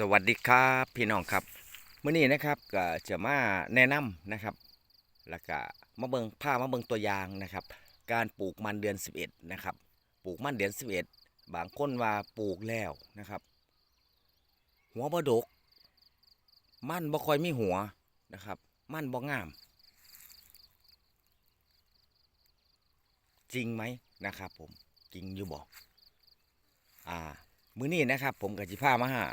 สวัสดีครับพี่น้องครับเมื่อนี้นะครับก็จะมาแนะนำนะครับ แล้วก็มาเบิงผ้ามาเบิงตัวอย่างนะครับ การปลูกมันเดือน 11นะครับปลูกมันเดือน 11 บางคนว่าปลูกแล้วนะครับ หัวบดก มันบ่ค่อยมีหัวนะครับ มันบ่งาม จริงไหมนะครับ ผมจริงอยู่บ่อ่ามื้อนี้นะครับ ผมกับจิพามาหา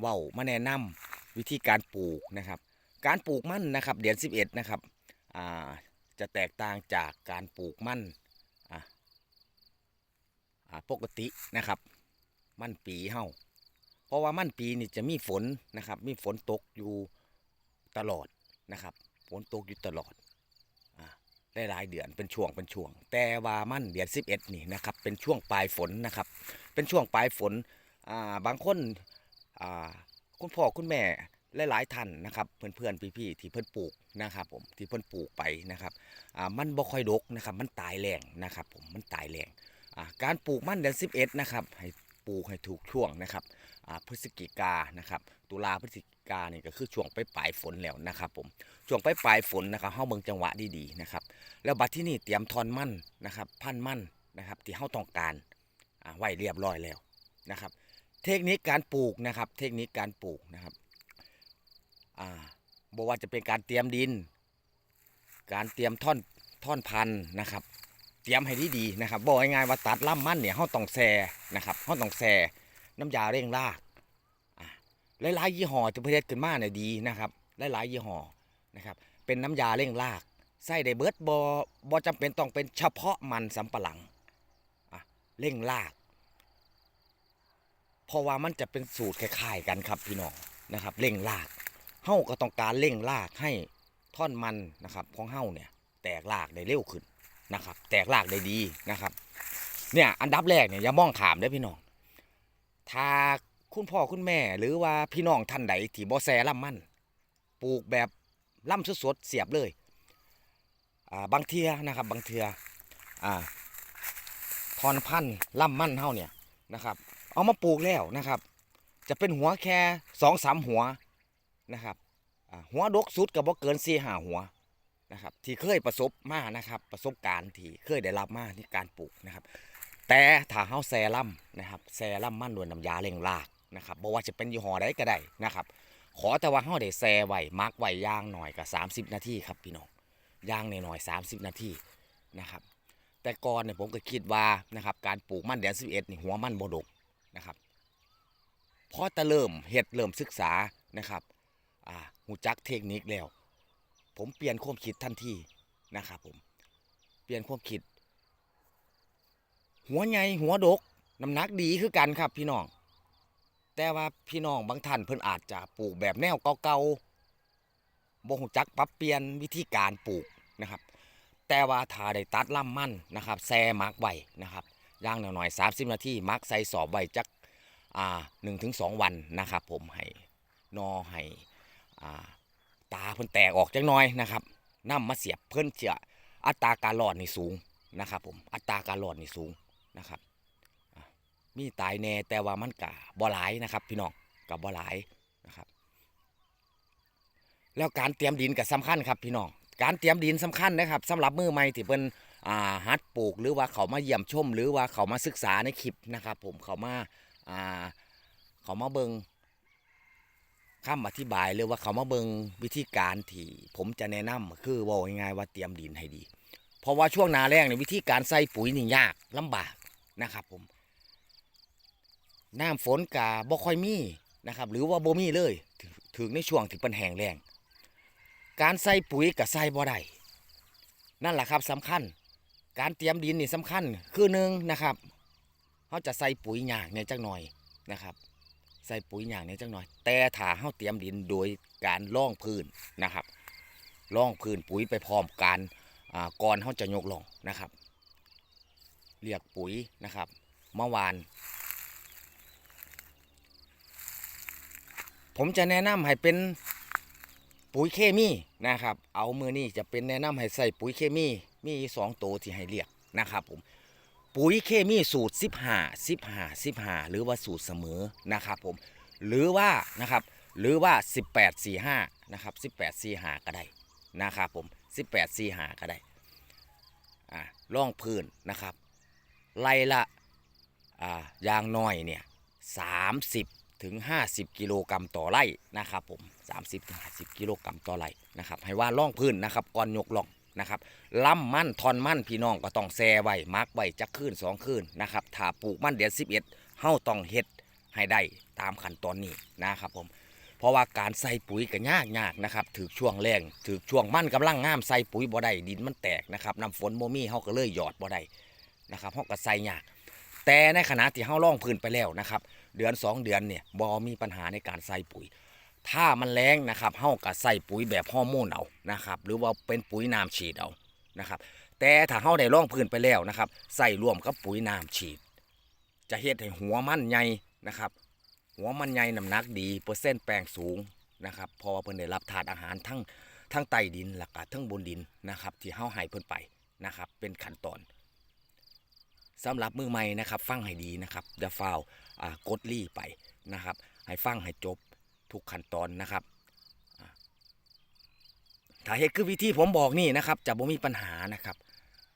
เว้ามาแนะนำวิธีการปลูกนะครับ การปลูกมันนะครับเดือน11 นะครับจะแตกต่างจากการปลูกมันอ่าอ่าปกตินะครับ มันปีเฮาเพราะว่ามันปีนี่จะมีฝนนะครับ มีฝนตกอยู่ตลอดนะครับ ฝนตกอยู่ตลอดได้หลายเดือนเป็นช่วงเป็นช่วง แต่ว่ามันเดือน11 นี่นะครับ เป็นช่วงปลายฝนนะครับ เป็นช่วงปลายฝนบางคน คุณพ่อคุณแม่หลายๆท่านนะครับเพื่อนๆพี่ๆที่เพิ่นปลูกนะครับผมที่เพิ่นปลูกไปนะครับมันบ่ค่อยดกนะครับมันตายแรงนะครับผมมันตายแรงการปลูกมันเดือน11นะครับให้ปลูกให้ถูกช่วงนะครับพฤศจิกานะครับตุลาพฤศจิกาเนี่ยก็คือช่วงไปปลายฝนแล้วนะครับผมช่วงไปปลายฝนนะครับเฮาเบิ่งจังหวะดีๆนะครับแล้วบัดที่นี่เตรียมทอนมั่นนะครับพันมั่นนะครับที่เฮาต้องการไว้เรียบร้อยแล้วนะครับ เทคนิคการปลูกนะครับ เทคนิคการปลูกนะครับอ่าบอกว่าจะเป็นการเตรียมดิน การเตรียมท่อนท่อนพันธุ์นะครับ เตรียมให้ดีๆนะครับบอกง่ายๆว่าตัดล่ำมันเนี่ยเราต้องแซ่นะครับเราต้องแซ่น้ำยาเร่งรากหลายๆยี่ห้อจะผลิตขึ้นมาเนี่ยดีนะครับหลายๆยี่ห้อนะครับเป็นน้ำยาเร่งรากใส่ได้เบิดบอบอจำเป็นต้องเป็นเฉพาะมันสำปะหลังอะเร่งราก เพราะว่ามันจะเป็นสูตรคล้ายๆกันครับพี่น้องนะครับเร่งรากเฮ้าก็ต้องการเร่งรากให้ท่อนมันนะครับของเฮ้าเนี่ย แตกรากได้เร็วขึ้นนะครับ แตกรากได้ดีนะครับ เนี่ยอันดับแรกเนี่ยอย่ามองขามเด้อพี่น้องถ้าคุณพ่อคุณแม่หรือว่าพี่น้องท่านใดที่บ่แซล่ำมันปลูกแบบล่ำสดๆเสียบเลยอ่าบางเทียนะครับบางเทียอ่าทอนพันธุ์ล่ำมันเฮ้าเนี่ยนะครับ เอามาปลูกแล้วนะครับ จะเป็นหัวแค่สองสามหัวนะครับหัวดกสุดก็บ่เกินสี่ห้าหัวนะครับ ที่เคยประสบมานะครับ ประสบการณ์ที่เคยได้รับมาในการปลูกนะครับ แต่ถ้าเฮาแซลัมนะครับแซลัมมั่นดวยน้ำยาเร่งรากนะครับบ่ว่าจะเป็นยี่ห้อใดก็ได้นะครับ ขอแต่ว่าเฮาได้แซไว้มักไว้ย่างหน่อยก็30 นาทีครับพี่น้องย่างหน่อยๆ30 นาทีนะครับแต่ก่อนเนี่ยผมก็คิดว่านะครับการปลูกมันเดือน11นี่หัวมันบ่ดก นะครับพอแต่เริ่มเฮ็ดเริ่มศึกษานะครับอ่าหูจักเทคนิคแล้ว ผมเปลี่ยนความคิดทันทีนะครับผมเปลี่ยนความคิด หัวใหญ่หัวดกน้ำหนักดีคือกันครับพี่น้อง แต่ว่าพี่น้องบางท่านเพิ่นอาจจะปลูกแบบแนวเก่าๆบ่หูจักปรับเปลี่ยนวิธีการปลูกนะครับ แต่ว่าถ้าได้ตัดลำมันนะครับแซมักไว้นะครับ ย่างหน่อยๆ30นาทีมักใส่สอบไว้จักอ่าหนึ่งถึงสองวันนะครับ ผมให้นอให้อ่าตาเพิ่นแตกออกจักหน่อยนะครับนํมาเสียบเพิ่นจะอัตราการรอดนี่สูงนะครับ ผมอัตราการรอดนี่สูงนะครับมีตายแน่แต่ว่ามันกะบ่หลายนะครับ พี่น้องกับบ่หลายนะครับ แล้วการเตรียมดินก็สำคัญครับพี่น้องการเตรียมดินสำคัญนะครับสำหรับมือใหม่ที่เพิ่น ฮัดปลูกหรือว่าเขามาเยี่ยมชม หรือว่าเขามาศึกษาในคลิปนะครับผมเขามาอ่าเขามาเบิงคำอธิบายหรือว่าเขามาเบิงวิธีการที่ผมจะแนะนำคือว่าง่ายๆว่าเตรียมดินให้ดี เพราะว่าช่วงนาแรงเนี่ยวิธีการใส่ปุ๋ยนี่ยากลำบากนะครับผมน้ำฝนกาบ่ค่อยมีนะครับหรือว่าบ่มีเลยถึงในช่วงที่เป็นแห้งแรงการใส่ปุ๋ยกับใส่บ่ได้นั่นแหละครับสำคัญ การเตรียมดินนี่สำคัญคือหนึ่งนะครับเขาจะใส่ปุ๋ยหยางเนี่ยจักหน่อยนะครับ ใส่ปุ๋ยหยางเนี่ยจักหน่อย แต่ถ้าเขาเตรียมดินโดยการล่องพื้นนะครับล่องพื้นปุ๋ยไปพร้อมกันก่อนเขาจะยกลงนะครับเรียกปุ๋ยนะครับเมื่อวาน ผมจะแนะนำให้เป็นปุ๋ยเคมีนะครับ เอามือนี่จะเป็นแนะนำให้ใส่ปุ๋ยเคมี มีสองตัวที่ให้เรียกนะครับผมปุ๋ยเคมีสูตร 15 15 15 หรือว่าสูตรเสมอนะครับผมหรือว่านะครับหรือว่า 1845นะครับ1845ก็ได้นะครับผม1845ก็ได้อ่าล่องพื้นนะครับไล่ละอ่าย่างน้อยเนี่ย30ถึง50 กิโลกรัมต่อไร่นะครับผม30ถึง50 กิโลกรัมต่อไร่นะครับให้ว่าล่องพื้นนะครับก่อนยกล่อง นะครับล่ำมั่นทอนมั่นพี่น้องก็ต้องแซ่ไว้มักไว้จักคืนสองคืนนะครับถ้าปลูกมั่นเดือน11เฮาต้องเฮ็ดให้ได้ตามขั้นตอนนี้นะครับผมเพราะว่าการใส่ปุ๋ยก็ยากยากนะครับถือช่วงแรงถือช่วงมั่นกำลังงามใส่ปุ๋ยบ่ได้ดินมันแตกนะครับน้ำฝนบ่มีเฮาก็เลยหยอดบ่ได้นะครับเฮาก็ใส่ยากแต่ในขณะที่เฮาล่องพื้นไปแล้วนะครับเดือน 2 เดือนเนี่ยบ่มีปัญหาในการใส่ปุ๋ย ถ้ามันแรงนะครับเฮาก็ใส่ปุ๋ยแบบฮอร์โมนเอานะครับหรือว่าเป็นปุ๋ยน้ำฉีดเอานะครับแต่ถ้าเฮาได้ล่องพื้นไปแล้วนะครับใส่รวมกับปุ๋ยน้ำฉีด จะเฮ็ดให้หัวมันใหญ่นะครับ หัวมันใหญ่น้ำหนักดีเปอร์เซ็นต์แปลงสูงนะครับเพอเพิ่นได้รับถาดอาหารทั้งทั้งใต้ดินและก็ทั้งบนดินนะครับ ที่เฮาให้เพิ่นไปนะครับเป็นขั้นตอนสำหรับมือใหม่นะครับ ฟังให้ดีนะครับอย่าฟาวอ่ากดลี่ไปนะครับ ให้ฟังให้จบ ทุกขั้นตอนนะครับถ้าเฮ็ดคือวิธีผมบอกนี่นะครับจะบ่มีปัญหานะครับ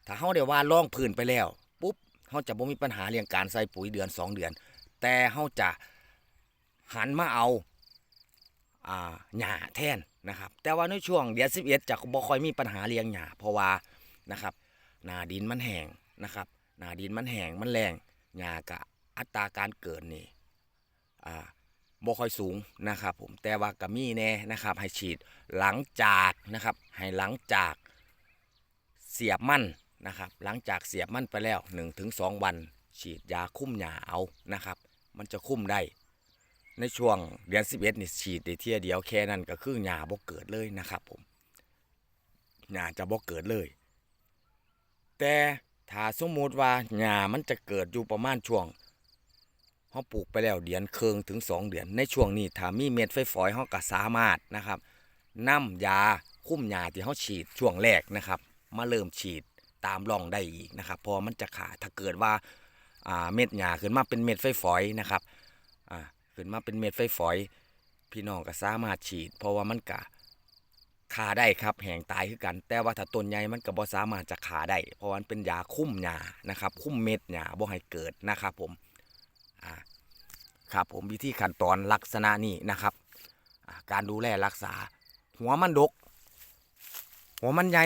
ถ้าเฮาได้ว่าล่องพื้นไปแล้วปุ๊บเฮาจะบ่มีปัญหาเรื่องการใส่ปุ๋ยเดือนสองเดือน แต่เฮาจะหันมาเอาอ่าหญ้าแทนนะครับ แต่ว่าในช่วงเดือน11จะบ่ค่อยมีปัญหาเลี้ยงหญ้าเพราะว่านะครับหนาดินมันแห้งนะครับหนาดินมันแห้งมันแรงหญ้ากะอัตราการเกิดนี่อ่า บ่ค่อยสูงนะครับผมแต่ว่าก็มีแน่นะครับ ให้ฉีดหลังจากนะครับ ให้หลังจากเสียบมั่นนะครับ หลังจากเสียบมั่นไปแล้ว 1-2 วัน ฉีดยาคุ้มหญ้าเอานะครับ มันจะคุ้มได้ ในช่วงเดือน11นี่ฉีดได้เที่ยเดียวแค่นั้นก็คือหญ้าบ่เกิดเลยนะครับผมหญ้าจะบ่เกิดเลย แต่ถ้าสมมติว่าหญ้ามันจะเกิดอยู่ประมาณช่วง เฮาปลูกไปแล้วเดือนเครึ่งถึง 2 เดือน ในช่วงนี้ถ้ามีเม็ดไฟฝอยเฮาก็สามารถนะครับนำยาคุ้มหญ้าที่เฮาฉีดช่วงแรกนะครับ มาเริ่มฉีดตามร่องได้อีกนะครับ พอมันจะขาดถ้าเกิดว่าเม็ดหญ้าขึ้นมาเป็นเม็ดไฟฝอยนะครับขึ้นมาเป็นเม็ดไฟฝอย พี่น้องก็สามารถฉีด เพราะว่ามันกะขาได้ครับแหงตายคือกัน แต่ว่าถ้าต้นใหญ่มันก็บ่สามารถจะขาได้ เพราะว่ามันเป็นยาคุ้มหญ้านะครับ คุ้มเม็ดหญ้าบ่ให้เกิดนะครับผม ครับผมวิธีขั้นตอนลักษณะนี้นะครับ การดูแลรักษา หัวมันดก หัวมันใหญ่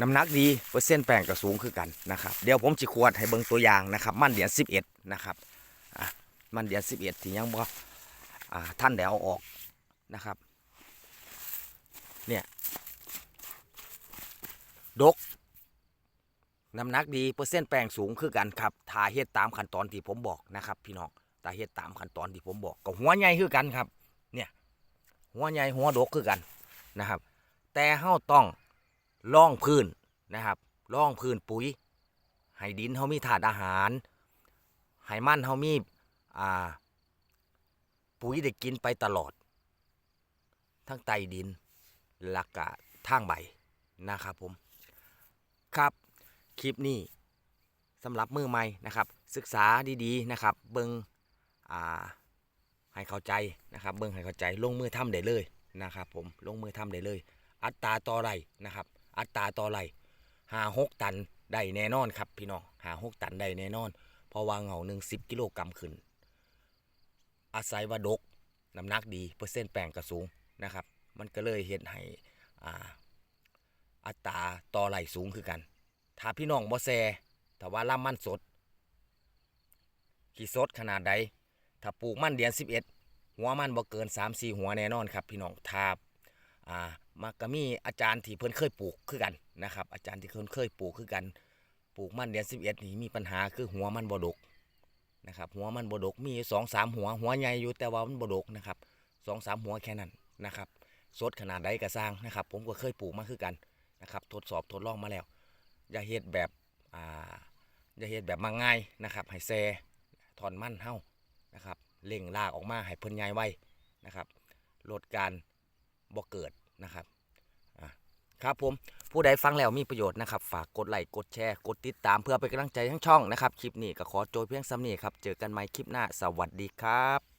น้ำหนักดีเปอร์เซ็นต์แป้งก็สูงคือกันนะครับเดี๋ยวผมจะขวดให้เบิ่งตัวอย่างนะครับ มันเดียน11 นะครับมันเดือนสิบเอ็ดที่ยังบ่อ่าท่านได้เอาออกนะครับ เนี่ยดก น้ำหนักดีเปอร์เซ็นต์แปลงสูงคือกันครับถ้าเฮ็ดตามขั้นตอนที่ผมบอกนะครับ พี่น้องถ้าเฮ็ดตามขั้นตอนที่ผมบอกก็หัวใหญ่คือกันครับ เนี่ย หัวใหญ่หัวดกคือกันนะครับ แต่เฮาต้องล่องพื้นนะครับล่องพื้นปุ๋ยให้ดินเฮามีถาดอาหารให้มันเฮามีอ่าปุ๋ยได้กินไปตลอด ทั้งใต้ดินหลักกะทางใบนะครับผม ครับ คลิปนี้สำหรับมือใหม่นะครับ ศึกษาดีๆนะครับ เบิงอ่าให้เข้าใจนะครับ เบิงให้เข้าใจลงมือทำได้เลยนะครับ ผมลงมือทำได้เลย อัตราต่อไรนะครับ อัตราต่อไรหาหกตันได้แน่นอนครับ พี่น้องหาหกตันได้แน่นอนเพราะว่าเหงาหนึ่งสิบกิโลกรัมขึ้น อาศัยว่าดกน้ำหนักดีเปอร์เซ็นต์แป้งก็สูงนะครับ มันก็เลยเห็นให้อัตราต่อไหลสูงคือกัน ถ้าพี่น้องบ่แซถ้าว่าล่ำมันสดกี่สดขนาดใดถ้าปลูกมันเดือน11 หัวมันบ่เกิน 3-4 หัวแน่นอนครับ พี่น้องถ้าอ่ามักก็มีอาจารย์ที่เพิ่นเคยปลูกคือกันนะครับ อาจารย์ที่เพิ่นเคยปลูกคือกัน ปลูกมันเดือน11นี่มีปัญหาคือหัวมันบ่ดกนะครับ หัวมันบ่ดกมีสองสามหัว หัวใหญ่อยู่แต่ว่ามันบ่ดกนะครับสองสามหัวแค่นั้นนะครับสดขนาดใดก็สร้างนะครับ ผมก็เคยปลูกมาคือกันนะครับ ทดสอบทดลองมาแล้ว อย่าเฮ็ดแบบอ่าอย่าเฮ็ดแบบมาง่ายนะครับให้แซ่ถอนมั่นเฮานะครับเล่งลากออกมาให้เพิ่นใหญ่ไว้นะครับลดการบ่เกิดนะครับครับผมผู้ใดฟังแล้วมีประโยชน์นะครับ ฝากกดไลค์กดแชร์กดติดตามเพื่อเป็นกำลังใจทั้งช่องนะครับ คลิปนี้ก็ขอโจยเพียงซ้ำนี้ครับ เจอกันใหม่คลิปหน้า สวัสดีครับ